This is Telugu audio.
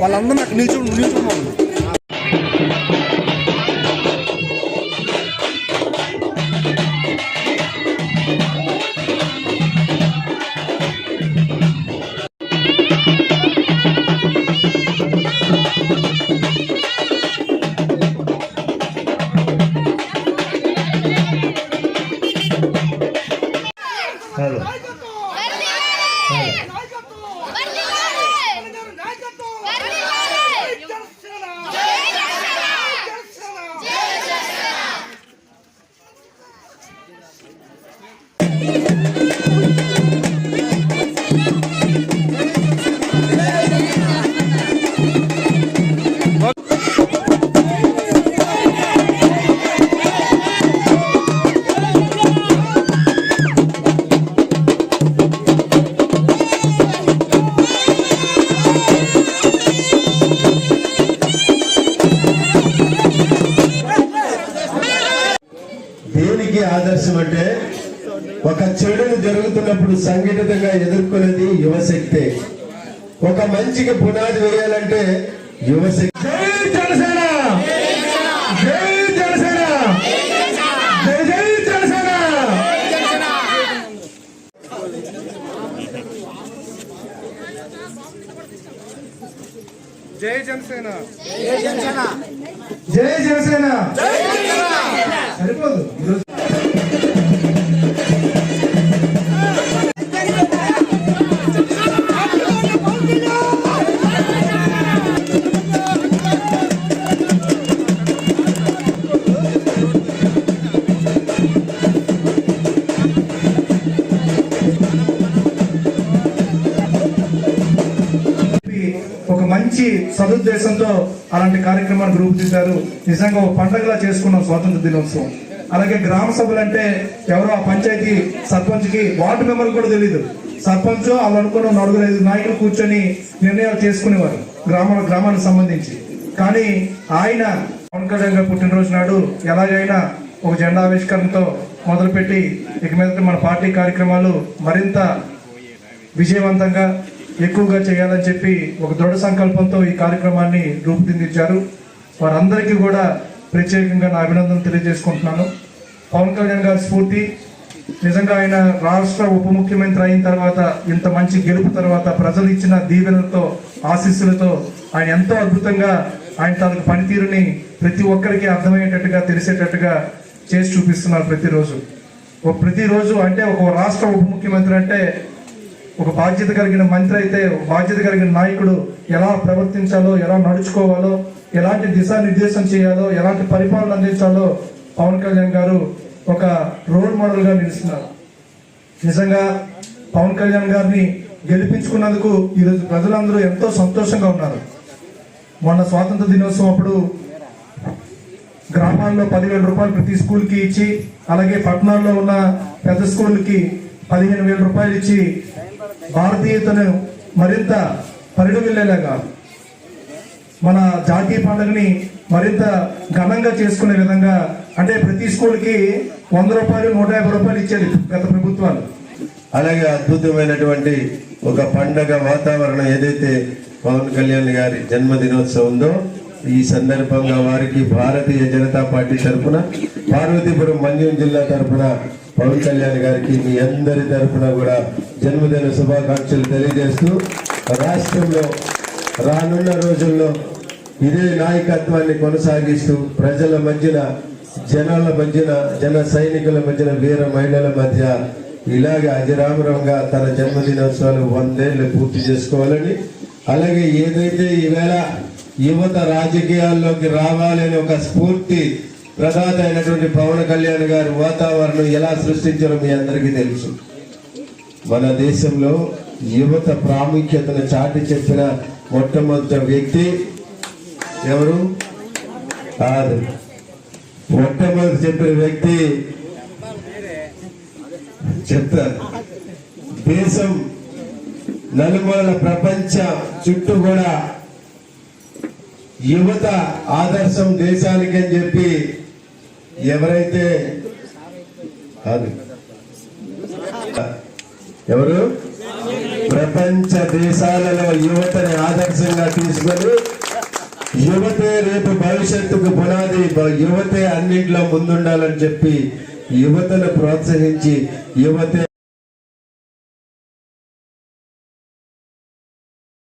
వాళ్ళందరూ అక్కడ నిల్చొని నిల్చొని ఆదర్శం అంటే ఒక చెడును జరుగుతున్నప్పుడు సంఘటితంగా ఎదుర్కొనేది యువశక్తే. ఒక మంచికి పునాది వేయాలంటే యువశక్తి. జై జనసేన! జై జనసేన! జై జై జనసేన! జై జనసేన! జై జనసేన! సరిపోదు. సదుద్దేశంతో అలాంటి కార్యక్రమాన్ని రూపుదిద్దారు నిజంగా ఒక పండగలా చేసుకున్నాం స్వాతంత్ర దినోత్సవం. అలాగే గ్రామ సభలు అంటే ఎవరో ఆ పంచాయతీ సర్పంచ్కి వార్డు మెంబర్ కూడా తెలియదు సర్పంచ్ వాళ్ళు అనుకున్న నలుగురు ఐదు నాయకులు కూర్చొని నిర్ణయాలు చేసుకునేవారు గ్రామ గ్రామానికి సంబంధించి. కానీ ఆయన పవన్ కళ్యాణ్ గారి పుట్టినరోజు నాడు ఎలాగైనా ఒక జెండా ఆవిష్కరణతో మొదలుపెట్టి ఇక మీద మన పార్టీ కార్యక్రమాలు మరింత విజయవంతంగా ఎక్కువగా చేయాలని చెప్పి ఒక దృఢ సంకల్పంతో ఈ కార్యక్రమాన్ని రూపుదిద్దించారు. వారందరికీ కూడా ప్రత్యేకంగా నా అభినందనలు తెలియజేసుకుంటున్నాను. పవన్ కళ్యాణ్ గారి స్ఫూర్తి. నిజంగా ఆయన రాష్ట్ర ఉప ముఖ్యమంత్రి అయిన తర్వాత ఇంత మంచి గెలుపు తర్వాత ప్రజలు ఇచ్చిన దీవెనలతో ఆశీస్సులతో ఆయన ఎంతో అద్భుతంగా ఆయన తనకు పనితీరుని ప్రతి ఒక్కరికి అర్థమయ్యేటట్టుగా తెలిసేటట్టుగా చేసి చూపిస్తున్నారు ప్రతిరోజు. ప్రతిరోజు అంటే ఒక రాష్ట్ర ఉప ముఖ్యమంత్రి అంటే ఒక బాధ్యత కలిగిన మంత్రి అయితే బాధ్యత కలిగిన నాయకుడు ఎలా ప్రవర్తించాలో ఎలా నడుచుకోవాలో ఎలాంటి దిశానిర్దేశం చేయాలో ఎలాంటి పరిపాలన అందించాలో పవన్ కళ్యాణ్ గారు ఒక రోల్ మోడల్గా నిలుస్తున్నారు. నిజంగా పవన్ కళ్యాణ్ గారిని గెలిపించుకున్నందుకు ఈరోజు ప్రజలందరూ ఎంతో సంతోషంగా ఉన్నారు. మొన్న స్వాతంత్ర దినోత్సవం అప్పుడు గ్రామాల్లో పదివేల రూపాయలు ప్రతి స్కూల్కి ఇచ్చి అలాగే పట్టణాల్లో ఉన్న పెద్ద స్కూళ్ళకి పదిహేను వేల రూపాయలు ఇచ్చి భారతీయతను మరింత పరిడవిల్లేలాగా మన జాతీయ పండుగని మరింత ఘనంగా చేసుకునే విధంగా అంటే ప్రతి స్కూల్కి వంద రూపాయలు నూట యాభై రూపాయలు ఇచ్చేది గత ప్రభుత్వాలు. అలాగే అద్భుతమైనటువంటి ఒక పండగ వాతావరణం ఏదైతే పవన్ కళ్యాణ్ గారి జన్మదినోత్సవం ఉందో ఈ సందర్భంగా వారికి భారతీయ జనతా పార్టీ తరఫున పార్వతీపురం మన్యం జిల్లా తరఫున పవన్ కళ్యాణ్ గారికి మీ అందరి తరఫున కూడా జన్మదిన శుభాకాంక్షలు తెలియజేస్తూ రాష్ట్రంలో రానున్న రోజుల్లో ఇదే నాయకత్వాన్ని కొనసాగిస్తూ ప్రజల మధ్యన జనాల మధ్యన జన సైనికుల మధ్యన వీర మహిళల మధ్య ఇలాగే అజరామరంగా తన జన్మదినోత్సవాలు వందేళ్ళు పూర్తి చేసుకోవాలని అలాగే ఏదైతే ఈవేళ యువత రాజకీయాల్లోకి రావాలని ఒక స్ఫూర్తి ప్రదాత అయినటువంటి పవన్ కళ్యాణ్ గారు వాతావరణం ఎలా సృష్టించారో మీ అందరికీ తెలుసు. మన దేశంలో యువత ప్రాముఖ్యతను చాటి చెప్పిన మొట్టమొదటి వ్యక్తి ఎవరు? కాదు మొట్టమొదటి చెప్పిన వ్యక్తి చెప్తారు దేశం నలుమూలల ప్రపంచ చుట్టూ కూడా యువత ఆదర్శం దేశానికి అని చెప్పి ఎవరైతే కాదు. ఎవరు? ప్రపంచ దేశాలలో యువతని ఆదర్శంగా తీసుకొని యువతే రేపు భవిష్యత్తుకు పునాది. యువతే అన్నింటిలో ముందుండాలని చెప్పి యువతను ప్రోత్సహించి యువతే